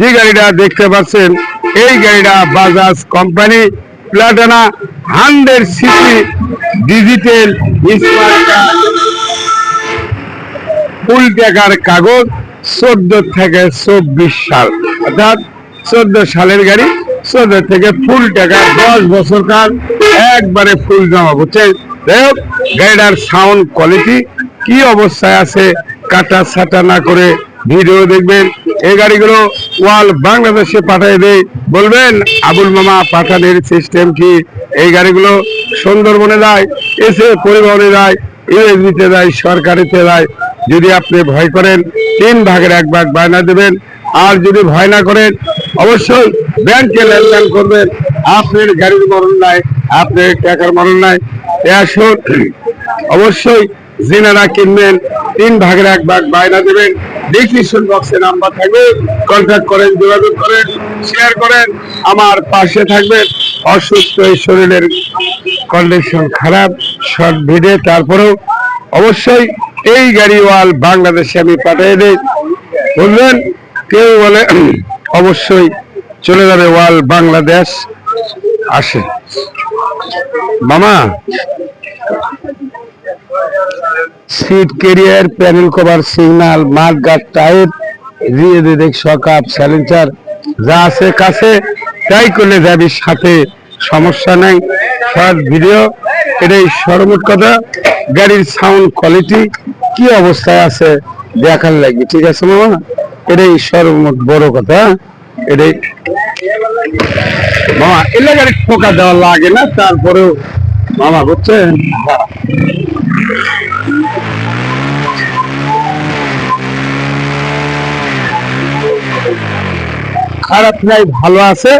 যে গাড়িটা দেখতে পাচ্ছেন, এই গাড়িটা Bajaj company Platina hundred CC digital full টাকার কাগজ চোদ্দ থেকে চব্বিশ সাল, অর্থাৎ চোদ্দ সালের গাড়ি, চোদ্দ থেকে ফুল টাকা দশ বছর কাল একবারে ফুল জমা। বুঝছেন? যাই হোক, গাড়িটার সাউন্ড কোয়ালিটি কি অবস্থায় আছে, কাটা ছাটা না করে ভিডিও দেখবেন। এই গাড়িগুলো ওয়াল বাংলাদেশে পাঠিয়ে দেয় বলবেন, আবুল মামা পাঠানোর সিস্টেম কি? এই গাড়িগুলো সুন্দরবনে যায়, এসে পরিবহনে যায়, ইউএসবিতে যায়, সরকারিতে যায়। যদি আপনি ভয় করেন, তিন ভাগের এক ভাগ বায়না দেবেন। আর যদি ভয় না করেন, অবশ্যই ব্যাংকে লেনদেন করবেন। আপনার গাড়ির মরণ নাই, আপনার টাকার মরণ নাই। আসুন। অবশ্যই জেনারা কিনবেন, তিন ভাগের এক ভাগ বায়না দেবেন। ডিসক্রিপশন বক্সে নাম্বার থাকবে কন্ট্যাক্ট করেন, যোগাযোগ করেন শেয়ার করেন, আমার পাশে থাকবেন। অসুস্থ এই শরীরের কন্ডিশন খারাপ শর্ট ভিডে তারপরেও অবশ্যই এই গাড়ি ওয়াল বাংলাদেশে আমি পাঠিয়ে দিই। বলবেন কেউ বলে, অবশ্যই চলে যাবে, ওয়াল বাংলাদেশ আসে। মামা seat carrier panel cover signal mudguard tyre রিয়ে দেখ সকাপ স্যালেন্সার যা আছে কাছে, তাই করলে যাবি সাথে, সমস্যা নাই। শর্ট ভিডিও এটাই সর্বমোট কথা। গাড়ির সাউন্ড কোয়ালিটি কি অবস্থায় আছে, দেখার লাগবে, ঠিক আছে মামা? এটাই সর্বমোট বড় কথা এটাই। মামা এলে গাড়ি ঠোকা দেওয়া লাগে না, তারপরেও মামা বুঝছেন হ্যাঁ। খারাপ নাই, ভালো আছে।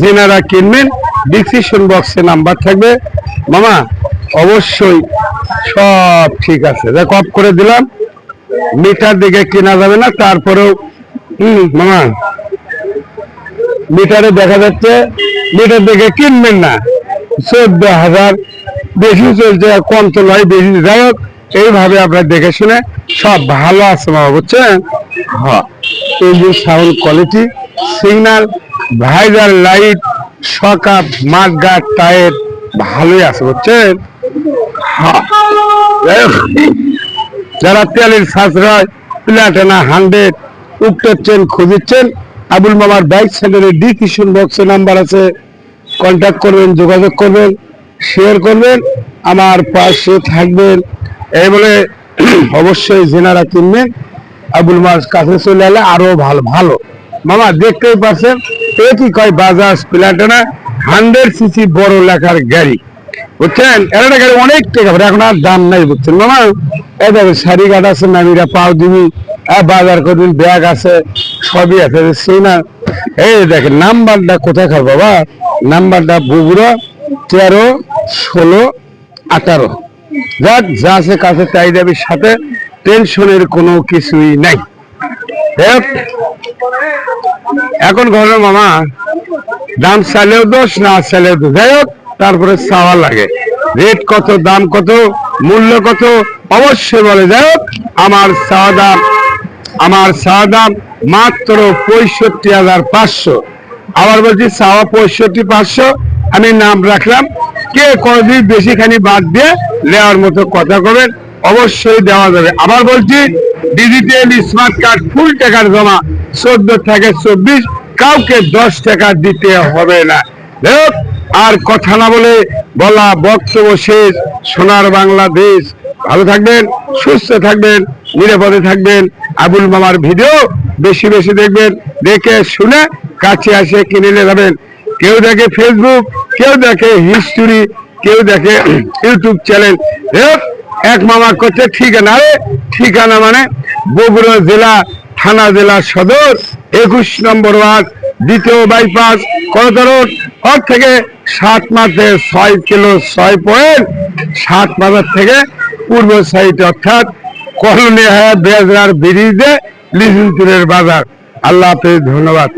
জেনারা কিনবেন ডিসক্রিপশন বক্সে নাম্বার থাকবে। মামা, অবশ্যই সব ঠিক আছে। দেখ অফ করে দিলাম। মিটার দিকে কেনা যাবে না, তারপরেও হম, মামা। মিটারে দেখা যাচ্ছে, মিটার দিকে কিনবেন না। চোদ্দ হাজার বেশি চলছে কম তো নয় বেশি। যাই হোক এইভাবে আপনার দেখে শুনে সব ভালো আছে বাবা বুঝছেন? হ্যাঁ। এই যে sound quality signal visor light সকাপ মাঠগাট tyre ভালোই আছে বুঝছেন? হ্যাঁ। যারা তেলের সাশ্রয় প্লাটানা হান্ড্রেড উঠতেছেন খুঁজছেন আবুল মামার বাইক সেন্টারের ডি কিশন বক্সের নাম্বার আছে। কন্ট্যাক্ট করবেন, যোগাযোগ করবেন শেয়ার করবেন, আমার পাশে থাকবেন। এই বলে অবশ্যই জেনারা কিনবেন। আবুল মাস কাছে চলে এলে আরও ভালো ভালো। মামা, দেখতেই পাচ্ছেন এ কি কয় বাজাজ প্লাটানা হান্ড্রেড সিসি বড় লেখার গাড়ি। বুঝছেন? একটা গাড়ি অনেক টাকা পড়ে, এখন আর দাম নাই বুঝছেন। মামা এই দেখো শাড়ি কাট আছে নামিরা পাও দিবি বাজার করবেন ব্যাগ আছে, সবই আছে সেই না? এই দেখেন, নাম্বারটা কোথায় খাব বাবা? নাম্বারটা বগুড়া তেরো ষোলো আঠারো। যাক, যা আছে কাছে তাই যাবে, সাথে টেনশনের কোনো কিছুই নাই। এখন ঘরে মামা, দাম চাইলেও দোষ, না চাইলেও দোষ। যাই হোক তারপরে চাওয়া লাগে। রেট কত দাম কত মূল্য কত অবশ্যই বলে যাই আমার চাওয়া দাম আমার চাওয়া দাম মাত্র পঁয়ষট্টি হাজার পাঁচশো। আবার বলছি চাওয়া পঁয়ষট্টি পাঁচশো আমি নাম রাখলাম। কে কদিন বেশিখানি বাদ দিয়ে নেওয়ার মতো কথা করবেন অবশ্যই দেওয়া যাবে। আবার বলছি ডিজিটাল স্মার্ট কার্ড ফুল টাকার জমা চোদ্দ থেকে চব্বিশ কাউকে দশ টাকা দিতে হবে না। দেখ, আর কথা না বলে বলা বক্তব্য শেষ। সোনার বাংলাদেশ। ভালো থাকবেন, সুস্থ থাকবেন, নিরাপদে থাকবেন। আবুল মামার ভিডিও বেশি বেশি দেখবেন, দেখে শুনে কাছে আসে কিনে নিয়ে যাবেন। কেউ দেখে ফেসবুক কেউ দেখে হিস্টোরি কেউ দেখে ইউটিউব চ্যানেল এক মামা করছে ঠিকানা আরে ঠিকানা মানে বগুড়া জেলা, থানা জেলা সদর, একুশ নম্বর ওয়ার্ড, দ্বিতীয় বাইপাস করতর রোড ওর থেকে সাত মাসে ছয় কিলো ছয় পয়েন্ট সাত মাসের থেকে পূর্ব সাইড, অর্থাৎ কলোনি হ্যাঁ বেজরার ব্রিজে লিজুনপুরের বাজার। আল্লাহ হাফিজ, ধন্যবাদ।